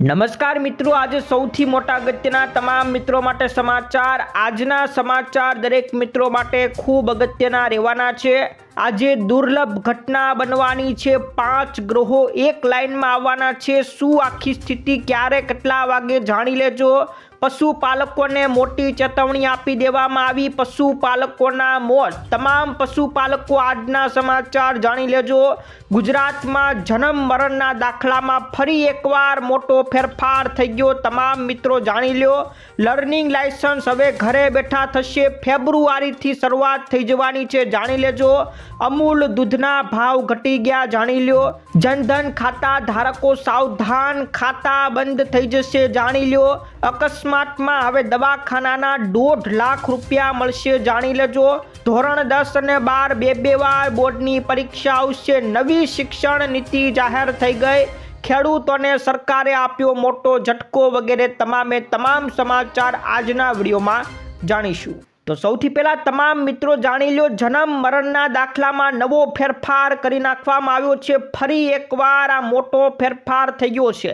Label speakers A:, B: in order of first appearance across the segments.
A: નમસ્કાર મિત્રો, આજે સૌથી મોટા અગત્યના તમામ મિત્રો માટે સમાચાર. આજના સમાચાર દરેક મિત્રો માટે ખૂબ અગત્યના રહેવાના છે. આજે દુર્લભ ઘટના બનવાની છે. પાંચ ગ્રહો એક લાઇનમાં આવવાના છે. શું આખી સ્થિતિ ક્યારે કેટલા વાગે જાણી લેજો. પશુપાલકોને મોટી ચેતવણી આપી દેવામાં આવી. પશુપાલકોના મોત. તમામ પશુપાલકો આજના સમાચાર જાણી લેજો. ગુજરાતમાં જન્મ મરણના દાખલામાં ફરી એકવાર મોટો ફેરફાર થઈ ગયો. તમામ મિત્રો જાણી લો લર્નિંગ લાયસન્સ હવે ઘરે બેઠા થશે. ફેબ્રુઆરીથી શરૂઆત થઈ જવાની છે. જાણી લેજો. અમૂલ દૂધના ભાવ ઘટી ગયા, જાણી લ્યો. જનધન ખાતા ધારકો સાવધાન, ખાતા બંધ થઈ જશે, જાણી લ્યો. અકસ્માતમાં હવે દવાખાનાના દોઢ લાખ રૂપિયા મળશે, જાણી લેજો. ધોરણ દસ અને બાર બે બે વાર બોર્ડની પરીક્ષા આવશે. નવી શિક્ષણ નીતિ જાહેર થઈ ગઈ. ખેડૂતોને સરકારે આપ્યો મોટો ઝટકો વગેરે. તમામે તમામ સમાચાર આજના વિડીયોમાં જાણીશું. તો સૌથી પહેલાં તમામ મિત્રો જાણી લો જન્મ મરણના દાખલામાં નવો ફેરફાર કરી નાખવામાં આવ્યો છે. ફરી એકવાર આ મોટો ફેરફાર થઈ ગયો છે.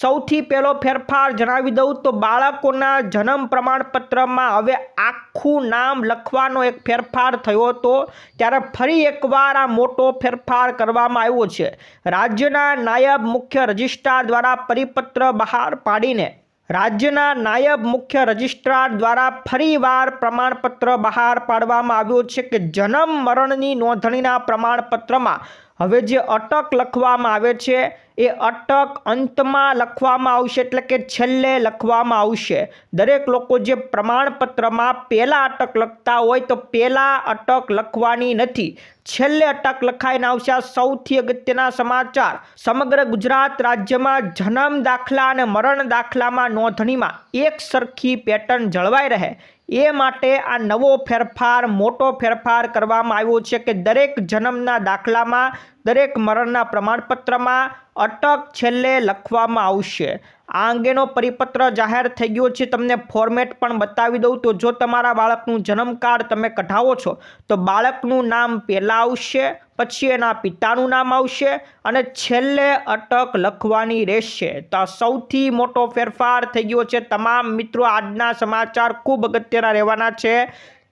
A: સૌથી પહેલો ફેરફાર જણાવી દઉં તો બાળકોના જન્મ પ્રમાણપત્રમાં હવે આખું નામ લખવાનો એક ફેરફાર થયો હતો, ત્યારે ફરી એકવાર આ મોટો ફેરફાર કરવામાં આવ્યો છે. રાજ્યના નાયબ મુખ્ય રજિસ્ટ્રાર દ્વારા પરિપત્ર બહાર પાડીને રાજ્યના નાયબ મુખ્ય રજિસ્ટ્રાર દ્વારા ફરીવાર પ્રમાણપત્ર બહાર પાડવામાં આવ્યું છે કે જન્મ મરણની નોંધણીના પ્રમાણપત્રમાં હવે જે અટક લખવામાં આવે છે, એ અટક અંતમાં લખવામાં આવશે એટલે કે છેલ્લે લખવામાં આવશે. દરેક લોકો જે પ્રમાણપત્રમાં પહેલાં અટક લખતા હોય તો પહેલાં અટક લખવાની નથી. છેલ્લે અટક લખાઈને આવશે આ સૌથી અગત્યના સમાચાર. સમગ્ર ગુજરાત રાજ્યમાં જન્મ દાખલા અને મરણ દાખલામાં નોંધણીમાં એક સરખી પેટર્ન જળવાઈ રહે. એ માટે આ નવો ફેરફાર, મોટો ફેરફાર કરવામાં આવ્યો છે કે દરેક જન્મના દાખલામાં દરેક મરણના પ્રમાણપત્રમાં અટક છેલ્લે લખવામાં આવશે. આ અંગેનો પરિપત્ર જાહેર થઈ ગયો છે. તમને ફોર્મેટ પણ બતાવી દઉં. તો જો તમારા બાળકનું જન્મ કાર્ડ તમે કઢાવો છો, તો બાળકનું નામ પહેલાં આવશે, પછી એના પિતાનું નામ આવશે અને છેલ્લે અટક લખવાની રહેશે. તો આ સૌથી મોટો ફેરફાર થઈ ગયો છે. તમામ મિત્રો આજના સમાચાર ખૂબ અગત્યના રહેવાના છે.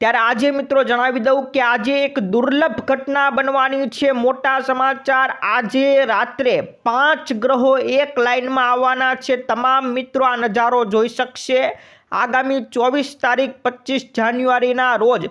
A: ત્યારે આજે મિત્રો જણાવી દઉં કે આજે એક દુર્લભ ઘટના બનવાની છે. મોટા સમાચાર, આજે રાત્રે પાંચ ગ્રહો એક લાઇનમાં આવવાના છે. તમામ મિત્રો આ નજારો જોઈ શકશે. આગામી ચોવીસ તારીખ, પચીસ જાન્યુઆરીના રોજ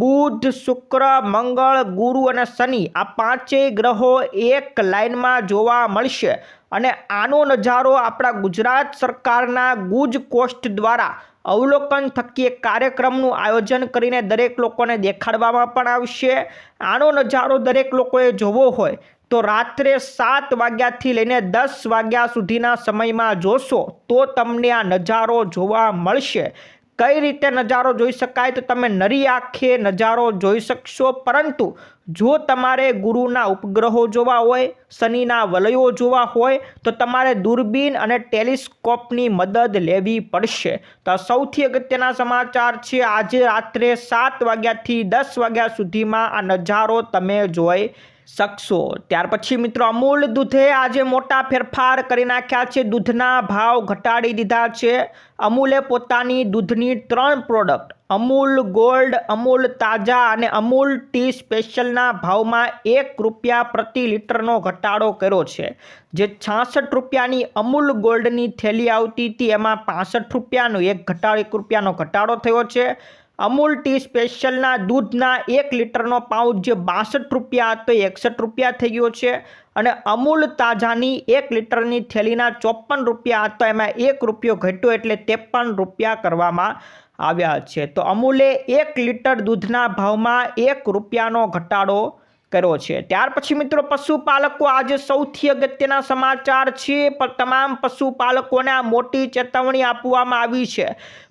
A: બુધ, શુક્ર, મંગળ, ગુરુ અને શનિ આ પાંચેય ગ્રહો એક લાઇનમાં જોવા મળશે. અને આનો નજારો આપણા ગુજરાત સરકારના ગુજ કોસ્ટ દ્વારા અવલોકન થકી એક કાર્યક્રમનું આયોજન કરીને દરેક લોકોને દેખાડવામાં પણ આવશે. આનો નજારો દરેક લોકોએ જોવો હોય તો રાત્રે સાત વાગ્યાથી લઈને દસ વાગ્યા સુધીના સમયમાં જોશો તો તમને આ નજારો જોવા મળશે. કઈ રીતે નજારો જોઈ શકાય તો તમે નરી આંખે નજારો જોઈ શકશો. પરંતુ જો તમારે ગુરુના ઉપગ્રહો જોવા હોય, શનિના વલયો જોવા હોય, તો તમારે દૂરબીન અને ટેલિસ્કોપની મદદ લેવી પડશે. તો સૌથી અગત્યના સમાચાર છે, આજે રાત્રે સાત વાગ્યાથી દસ વાગ્યા સુધીમાં આ નજારો તમે જોઈ શકશો. ત્યાર પછી મિત્રો અમૂલ દૂધે આજે મોટા ફેરફાર કરી નાખ્યા છે. દૂધના ભાવ ઘટાડી દીધા છે. અમૂલે પોતાની દૂધની ત્રણ પ્રોડક્ટ અમૂલ ગોલ્ડ, અમૂલ તાજા અને અમૂલ ટી સ્પેશિયલના ભાવમાં એક રૂપિયા પ્રતિ લીટરનો ઘટાડો કર્યો છે. જે છાસઠ રૂપિયાની અમૂલ ગોલ્ડની થેલી આવતી હતી, એમાં પાસઠ રૂપિયાનો એક ઘટાડો, એક રૂપિયાનો ઘટાડો થયો છે. અમૂલ ટી સ્પેશિયલના દૂધના એક લીટરનો પાઉચ જે બાસઠ રૂપિયા હતો એ એકસઠ રૂપિયા થઈ ગયો છે. અને અમૂલ તાજાની એક લીટરની થેલીના ચોપન રૂપિયા હતો, એમાં એક રૂપિયો ઘટ્યો એટલે ત્રેપન રૂપિયા કરવામાં આવ્યા છે. તો અમૂલે એક લીટર દૂધના ભાવમાં એક રૂપિયાનો ઘટાડો કર્યો છે. ત્યાર પછી મિત્રો પશુપાલકો આજે સૌથી અગત્યના સમાચાર છે. પણ તમામ પશુપાલકોને મોટી ચેતવણી આપવામાં આવી છે.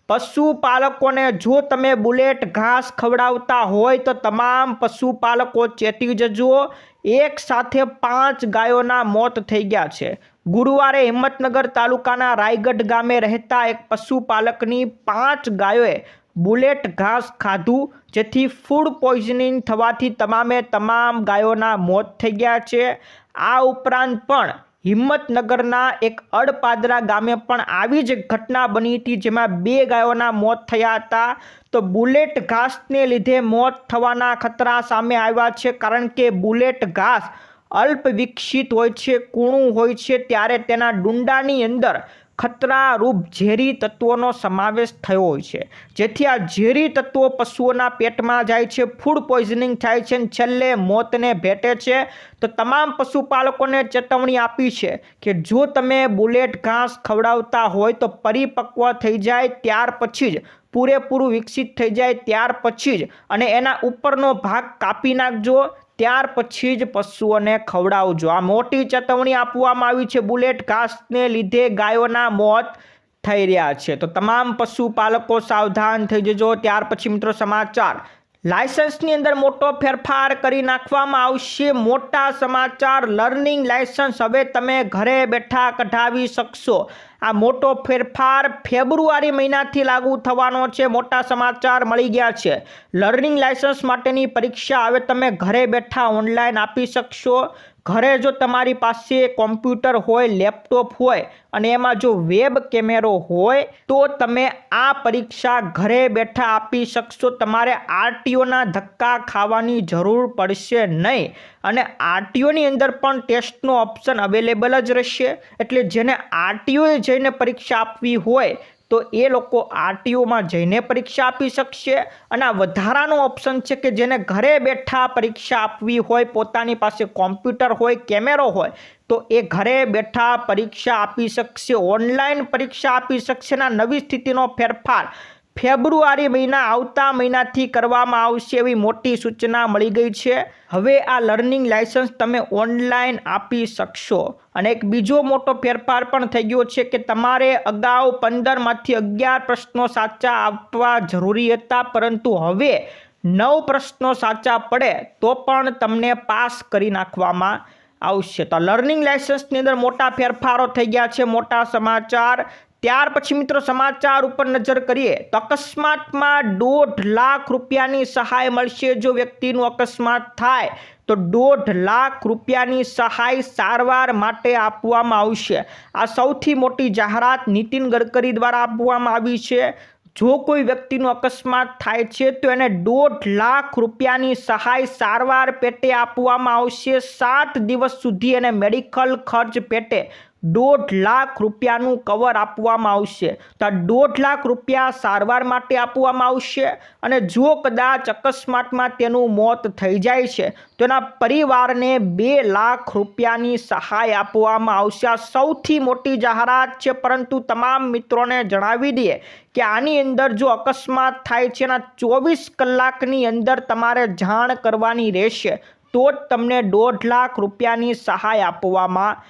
A: પશુપાલકોને જો તમે બુલેટ ઘાસ ખવડાવતા હોય તો તમામ પશુપાલકો ચેતી જજો. એક સાથે પાંચ ગાયોના મોત થઈ ગયા છે. ગુરુવારે હિંમતનગર તાલુકાના રાયગઢ ગામે રહેતા એક પશુપાલકની પાંચ ગાયોએ બુલેટ ઘાસ ખાધું, જેથી ફૂડ પોઈઝનિંગ થવાથી તમામે તમામ ગાયોના મોત થઈ ગયા છે. આ ઉપરાંત પણ હિંમતનગરના એક અડપાદરા ગામે પણ આવી જ ઘટના બની હતી, જેમાં બે ગાયોના મોત થયા હતા. તો બુલેટ ઘાસને લીધે મોત થવાના ખતરા સામે આવ્યા છે, કારણ કે બુલેટ ઘાસ અલ્પ વિકસિત હોય છે, કૂણું હોય છે, ત્યારે તેના ડુંડાની અંદર ખતરારૂપ ઝેરી તત્વોનો સમાવેશ થયો હોય છે. જેથી આ ઝેરી તત્વો પશુઓના પેટમાં જાય છે ફૂડ પોઈઝનિંગ થાય છે અને છેલ્લે મોતને ભેટે છે. તો તમામ પશુપાલકોને ચેતવણી આપી છે કે જો તમે બુલેટ ઘાસ ખવડાવતા હોય તો પરિપક્વ થઈ જાય ત્યાર પછી જ, પૂરેપૂરું વિકસિત થઈ જાય ત્યાર પછી જ અને એના ઉપરનો ભાગ કાપી નાખજો. ત્યાર પછી જ પશુઓને ખવડાવજો. આ મોટી ચેતવણી આપવામાં આવી છે. બુલેટ ઘાસને લીધે ગાયોના મોત થઈ રહ્યા છે. તો તમામ પશુપાલકો સાવધાન થઈ જજો. ત્યાર પછી મિત્રો સમાચાર. લાયસન્સની અંદર મોટો ફેરફાર કરી નાખવામાં આવશે. મોટા સમાચાર, લર્નિંગ લાયસન્સ હવે તમે ઘરે બેઠા કઢાવી શકશો. આ મોટો ફેરફાર ફેબ્રુઆરી મહિનાથી લાગુ થવાનો છે. મોટા સમાચાર મળી ગયા છે. લર્નિંગ લાયસન્સ માટેની પરીક્ષા હવે તમે ઘરે બેઠા ઓનલાઈન આપી શકશો. ઘરે જો તમારી પાસે કોમ્પ્યુટર હોય, લેપટોપ હોય અને એમાં જો વેબ કેમેરો હોય, તો તમે આ પરીક્ષા ઘરે બેઠા આપી શકશો. તમારે આરટીઓના ધક્કા ખાવાની જરૂર પડશે નહીં અને આરટીઓની અંદર પણ ટેસ્ટનો ઓપ્શન અવેલેબલ જ રહેશે. એટલે જેને આરટીઓએ જઈને પરીક્ષા આપવી હોય તો એ લોકો આરટીઓમાં જઈને પરીક્ષા આપી શકશે. અને આ વધારાનો ઓપ્શન છે કે જેને ઘરે બેઠા પરીક્ષા આપવી હોય, પોતાની પાસે કોમ્પ્યુટર હોય કેમેરો હોય, તો એ ઘરે બેઠા પરીક્ષા આપી શકશે ઓનલાઈન પરીક્ષા આપી શકશે નવી સ્થિતિનો ફેરફાર ફેબ્રુઆરી મહિના આવતા મહિનાથી કરવામાં આવશે એવી મોટી સૂચના મળી ગઈ છે. હવે આ લર્નિંગ લાયસન્સ તમે ઓનલાઈન આપી શકશો. અને એક બીજો મોટો ફેરફાર પણ થઈ ગયો છે કે તમારે અગાઉ પંદરમાંથી અગિયાર પ્રશ્નો સાચા આપવા જરૂરી હતા, પરંતુ હવે નવ પ્રશ્નો સાચા પડે તો પણ તમને પાસ કરી નાખવામાં આવશે. તો લર્નિંગ લાયસન્સની અંદર મોટા ફેરફારો થઈ ગયા છે. મોટા સમાચાર ત્યાર પછી મિત્રો સમાચાર ઉપર નજર કરીએ તો અકસ્માતમાં દોઢ લાખ રૂપિયાની સહાય મળશે જો વ્યક્તિનું અકસ્માત થાય તો દોઢ લાખ રૂપિયાની સહાય સારવાર માટે આપવામાં આવશે. આ સૌથી મોટી જાહેરાત નીતિન ગડકરી દ્વારા આપવામાં આવી છે. જો કોઈ વ્યક્તિનો અકસ્માત થાય છે તો એને દોઢ લાખ રૂપિયાની સહાય સારવાર પેટે આપવામાં આવશે. સાત દિવસ સુધી એને મેડિકલ ખર્ચ પેટે દોઢ લાખ રૂપિયાનું કવર આપવામાં આવશે. તો આ દોઢ લાખ રૂપિયા સારવાર માટે આપવામાં આવશે અને જો કદાચ અકસ્માતમાં તેનું મોત થઈ જાય છે, તો એના પરિવારને બે લાખ રૂપિયાની સહાય આપવામાં આવશે. આ સૌથી મોટી જાહેરાત છે, પરંતુ તમામ મિત્રોને જણાવી દઈએ કે આની અંદર જો અકસ્માત થાય છે, એના ચોવીસ કલાકની અંદર તમારે જાણ કરવાની રહેશે. તો જ તમને દોઢ લાખ રૂપિયાની સહાય આપવામાં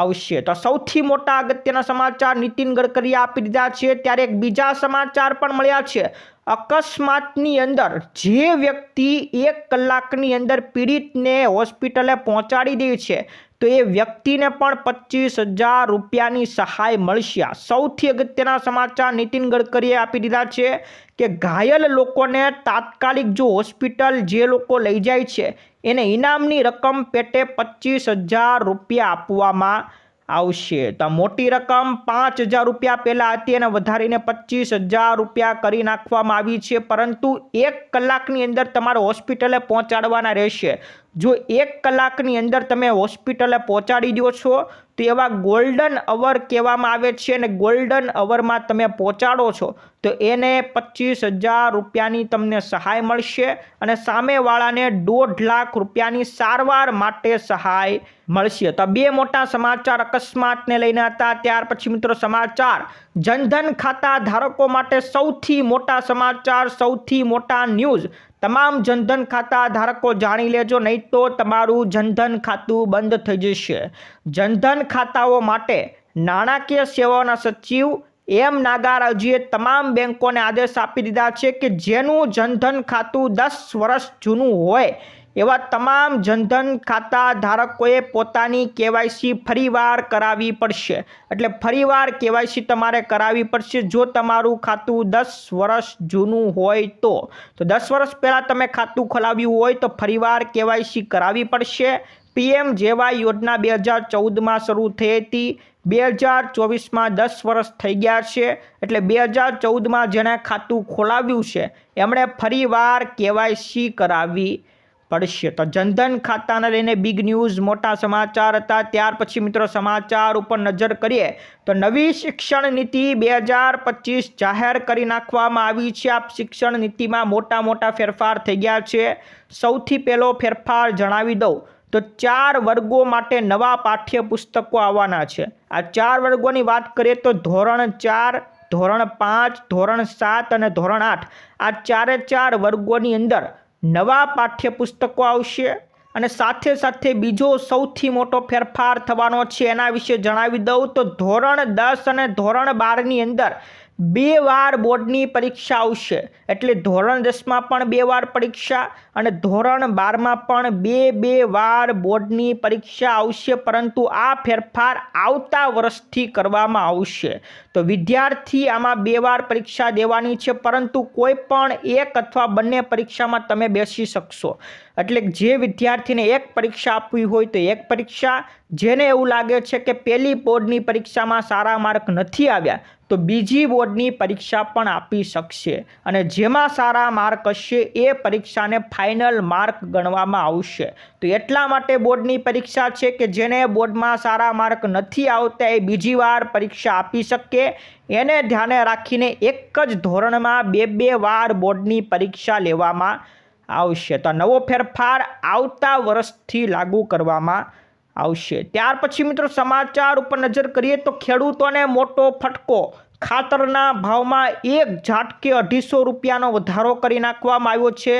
A: આવશે. તો સૌથી મોટા અગત્યના સમાચાર નીતિન ગડકરીએ આપી દીધા છે. ત્યારે એક બીજા સમાચાર પણ મળ્યા છે. અકસ્માતની અંદર જે વ્યક્તિ એક કલાકની અંદર પીડિતને હોસ્પિટલે પહોંચાડી દે છે, તો એ વ્યક્તિને પણ પચીસ હજાર રૂપિયાની સહાય મળશે. સૌથી અગત્યના સમાચાર નીતિન ગડકરીએ આપી દીધા છે. કે ઘાયલ લોકોને તાત્કાલિક જો હોસ્પિટલ જે લોકો લઈ જાય છે, એને ઇનામની રકમ પેટે પચીસ હજાર રૂપિયા આપવામાં આવશે. તો મોટી રકમ પાંચ હજાર રૂપિયા પહેલાં હતી અને વધારીને પચીસ હજાર રૂપિયા કરી નાખવામાં આવી છે, પરંતુ એક કલાકની અંદર તમારે હોસ્પિટલે પહોંચાડવાના રહેશે. જો એક કલાકની અંદર તમે હોસ્પિટલે પહોંચાડી દો છો, તો એવા ગોલ્ડન અવર કહેવામાં આવે છે અને ગોલ્ડન અવરમાં તમે પહોંચાડો છો, તો એને પચીસ હજાર રૂપિયાની તમને સહાય મળશે અને સામેવાળાને દોઢ લાખ રૂપિયાની સારવાર માટે સહાય મળશે. તો બે મોટા સમાચાર અકસ્માતને લઈને હતા. ત્યાર પછી મિત્રો સમાચાર, જનધન ખાતા ધારકો માટે સૌથી મોટા સમાચાર, સૌથી મોટા ન્યૂઝ તમામ જનધન ખાતા ધારકો જાણી લેજો, નહીં તો તમારું જનધન ખાતું બંધ થઈ જશે. જનધન ખાતાઓ માટે નાણાકીય સેવાઓના સચિવ એમ નાગારાજીએ તમામ બેંકોને આદેશ આપી દીધા છે કે જેનું જનધન ખાતું દસ વર્ષ જૂનું હોય એવા તમામ જનધન ખાતા ધારકોએ પોતાની કેવાયસી ફરીવાર કરાવવી પડશે. એટલે ફરીવાર કેવાયસી તમારે કરાવવી પડશે જો તમારું ખાતું દસ વર્ષ જૂનું હોય તો. તો દસ વર્ષ પહેલાં તમે ખાતું ખોલાવ્યું હોય તો ફરીવાર કેવાયસી કરાવવી પડશે. પીએમ જેવાય યોજના બે હજાર ચૌદમાં શરૂ થઈ હતી. બે હજાર ચોવીસમાં દસ વર્ષ થઈ ગયા છે. એટલે બે હજાર ચૌદમાં જેણે ખાતું ખોલાવ્યું છે, એમણે ફરીવાર કેવાયસી કરાવવી પડશે. તો જનધન ખાતાને લઈને બિગ ન્યૂઝ મોટા સમાચાર હતા. ત્યાર પછી મિત્રો સમાચાર ઉપર નજર કરીએ, તો નવી શિક્ષણ નીતિ બે હજાર પચીસ જાહેર કરી નાખવામાં આવી છે. આ શિક્ષણ નીતિમાં મોટા મોટા ફેરફાર થઈ ગયા છે. સૌથી પહેલો ફેરફાર જણાવી દઉં, તો ચાર વર્ગો માટે નવા પાઠ્યપુસ્તકો આવવાના છે. આ ચાર વર્ગોની વાત કરીએ તો ધોરણ ચાર, ધોરણ પાંચ, ધોરણ સાત અને ધોરણ આઠ. આ ચારે ચાર વર્ગોની અંદર નવા પાઠ્યપુસ્તકો આવશે અને સાથે સાથે બીજો સૌથી મોટો ફેરફાર થવાનો છે એના વિશે જણાવી દઉં તો ધોરણ દસ અને ધોરણ બારની અંદર બે વાર બોર્ડની પરીક્ષા આવશે. એટલે ધોરણ દસમાં પણ બે વાર પરીક્ષા અને ધોરણ બારમાં પણ બે બે વાર બોર્ડની પરીક્ષા આવશે, પરંતુ આ ફેરફાર આવતા વર્ષથી કરવામાં આવશે. તો વિદ્યાર્થી આમાં બે વાર પરીક્ષા દેવાની છે, પરંતુ કોઈ પણ એક અથવા બંને પરીક્ષામાં તમે બેસી શકશો. એટલે જે વિદ્યાર્થીને એક પરીક્ષા આપવી હોય તો એક પરીક્ષા. જેને એવું લાગે છે કે પહેલી બોર્ડની પરીક્ષામાં સારા માર્ક નથી આવ્યા તો બીજી બોર્ડની પરીક્ષા પણ આપી શકશે. અને જેમાં સારા માર્ક હશે એ પરીક્ષાને ફાઇનલ માર્ક ગણવામાં આવશે. તો એટલા માટે બોર્ડની પરીક્ષા છે કે જેને બોર્ડમાં સારા માર્ક નથી આવતા એ બીજી વાર પરીક્ષા આપી શકે. એને ધ્યાને રાખીને એક જ ધોરણમાં બે બે વાર બોર્ડની પરીક્ષા લેવામાં આવશે. તો નવો ફેરફાર આવતા વર્ષથી લાગુ કરવામાં આવશે. ત્યાર પછી મિત્રો સમાચાર ઉપર નજર કરીએ તો ખેડૂતોને મોટો ફટકો. ખાતરના ભાવમાં એક ઝાટકે અઢીસો રૂપિયાનો વધારો કરી નાખવામાં આવ્યો છે.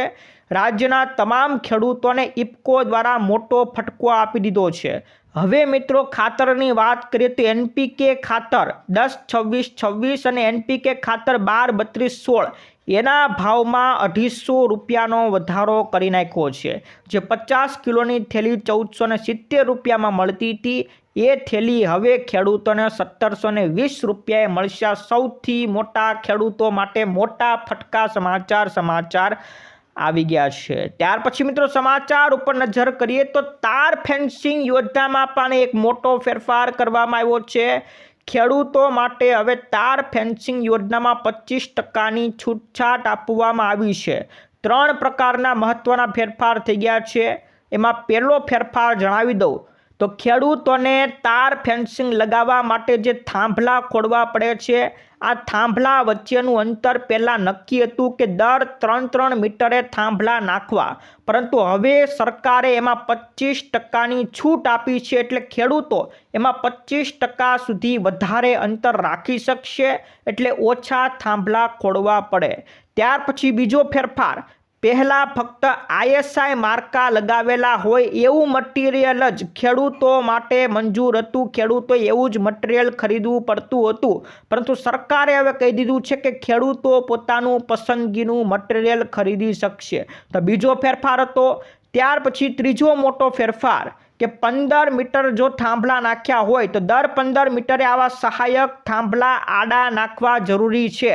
A: રાજ્યના તમામ ખેડૂતોને ઇફકો દ્વારા મોટો ફટકો આપી દીધો છે. હવે મિત્રો ખાતરની વાત કરીએ તો એનપીકે ખાતર દસ, છવ્વીસ છવ્વીસ અને એનપીકે ખાતર બાર, બત્રીસ, સોળ. એના ભાવમાં અઢીસો રૂપિયાનો વધારો કરી નાખ્યો છે. જે પચાસ કિલોની થેલી ચૌદસો ને સિત્તેર રૂપિયામાં મળતી હતી. એ થેલી હવે ખેડૂતોને સત્તરસો ને વીસ રૂપિયાએ મળશે. સૌથી મોટા ખેડૂતો માટે મોટા ફટકા સમાચાર સમાચાર આવી ગયા છે. ત્યાર પછી મિત્રો સમાચાર ઉપર નજર કરીએ તો તાર ફેન્સિંગ યોજનામાં પણ એક મોટો ફેરફાર કરવામાં આવ્યો છે. ખેડૂતો માટે હવે તાર ફેન્સિંગ યોજનામાં પચીસ ટકાની છૂટછાટ આપવામાં આવી છે. ત્રણ પ્રકારના મહત્ત્વના ફેરફાર થઈ ગયા છે. એમાં પહેલો ફેરફાર જણાવી દઉં. તો ખેડૂતોને તાર ફેન્સિંગ લગાવવા માટે જે થાંભલા ખોડવા પડે છે, આ થાંભલા વચ્ચેનું અંતર પહેલાં નક્કી હતું કે દર ત્રણ ત્રણ મીટરે થાંભલા નાખવા. પરંતુ હવે સરકારે એમાં પચીસ ટકાની છૂટ આપી છે એટલે ખેડૂતો એમાં પચીસ ટકા સુધી વધારે અંતર રાખી શકશે એટલે ઓછા થાંભલા ખોડવા પડે. ત્યાર પછી બીજો ફેરફાર પહેલાં ફક્ત આઈએસઆઈ માર્કા લગાવેલા હોય એવું મટીરિયલ જ ખેડૂતો માટે મંજૂર હતું. ખેડૂતોએ એવું જ મટીરિયલ ખરીદવું પડતું હતું. પરંતુ સરકારે હવે કહી દીધું છે કે ખેડૂતો પોતાનું પસંદગીનું મટીરિયલ ખરીદી શકશે. તો બીજો ફેરફાર હતો. ત્યાર પછી ત્રીજો મોટો ફેરફાર કે પંદર મીટર જો થાંભલા નાખ્યા હોય તો દર પંદર મીટરે આવા સહાયક થાંભલા આડા નાખવા જરૂરી છે.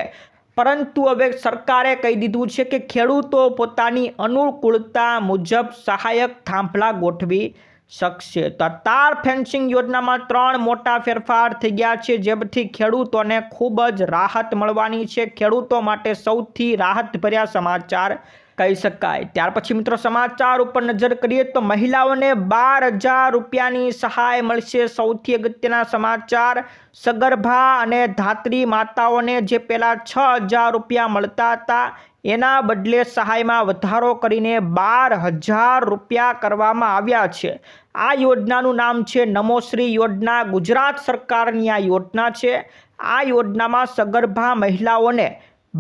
A: પરંતુ હવે સરકારે કહી દીધું છે કે ખેડૂતો પોતાની અનુકૂળતા મુજબ સહાયક થાંભલા ગોઠવી શકશે. તો તાર ફેન્સિંગ યોજનામાં ત્રણ મોટા ફેરફાર થઈ ગયા છે જેથી ખેડૂતોને ખૂબ જ રાહત મળવાની છે. ખેડૂતો માટે સૌથી રાહતભર્યા સમાચાર કહી શકાય. ત્યાર પછી મિત્રો સમાચાર ઉપર નજર કરીએ તો મહિલાઓને બાર હજાર રૂપિયાની સહાય મળશે. સૌથી અગત્યના સમાચાર, સગર્ભા અને ધાત્રી માતાઓને જે પહેલાં છ હજાર રૂપિયા મળતા હતા, એના બદલે સહાયમાં વધારો કરીને બાર હજાર રૂપિયા કરવામાં આવ્યા છે. આ યોજનાનું નામ છે નમોશ્રી યોજના. ગુજરાત સરકારની આ યોજના છે. આ યોજનામાં સગર્ભા મહિલાઓને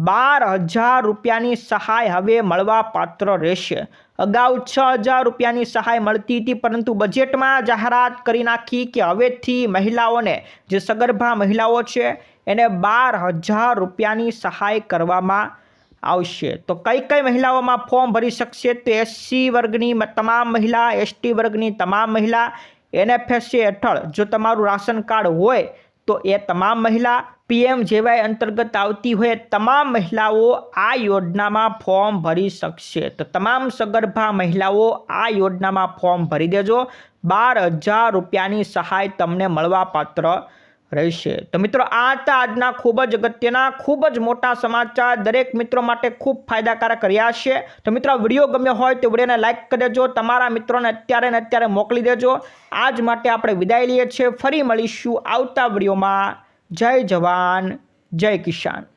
A: બાર હજાર રૂપિયાની સહાય હવે મળવા પાત્ર રહેશે. અગાઉ છ હજાર રૂપિયાની સહાય મળતી હતી, પરંતુ બજેટમાં જાહેરાત કરી નાખી કે હવેથી મહિલાઓને, જે સગર્ભા મહિલાઓ છે, એને બાર હજાર રૂપિયાની સહાય કરવામાં આવશે. તો કઈ કઈ મહિલાઓમાં ફોર્મ ભરી શકશે? તો એસસી વર્ગની તમામ મહિલા એસટી વર્ગની તમામ મહિલા એનએફએસસી હેઠળ જો તમારું રાશન કાર્ડ હોય, તો એ તમામ મહિલા પીએમ જેવાય અંતર્ગત આવતી હોય તમામ મહિલાઓ આ યોજનામાં ફોર્મ ભરી શકશે. તો તમામ સગર્ભા મહિલાઓ આ યોજનામાં ફોર્મ ભરી દેજો. બાર હજાર રૂપિયાની સહાય તમને મળવાપાત્ર રહેશે. તો મિત્રો, આ હતા આજના ખૂબ જ અગત્યના, ખૂબ જ મોટા સમાચાર. દરેક મિત્રો માટે ખૂબ ફાયદાકારક રહ્યા છે. તો મિત્રો વીડિયો ગમ્યો હોય તો વિડીયોને લાઇક કરી દેજો. તમારા મિત્રોને અત્યારે ને અત્યારે મોકલી દેજો. આજ માટે આપણે વિદાય લઈએ છીએ. ફરી મળીશું આવતા વિડીયોમાં. જય જવાન જય કિસાન.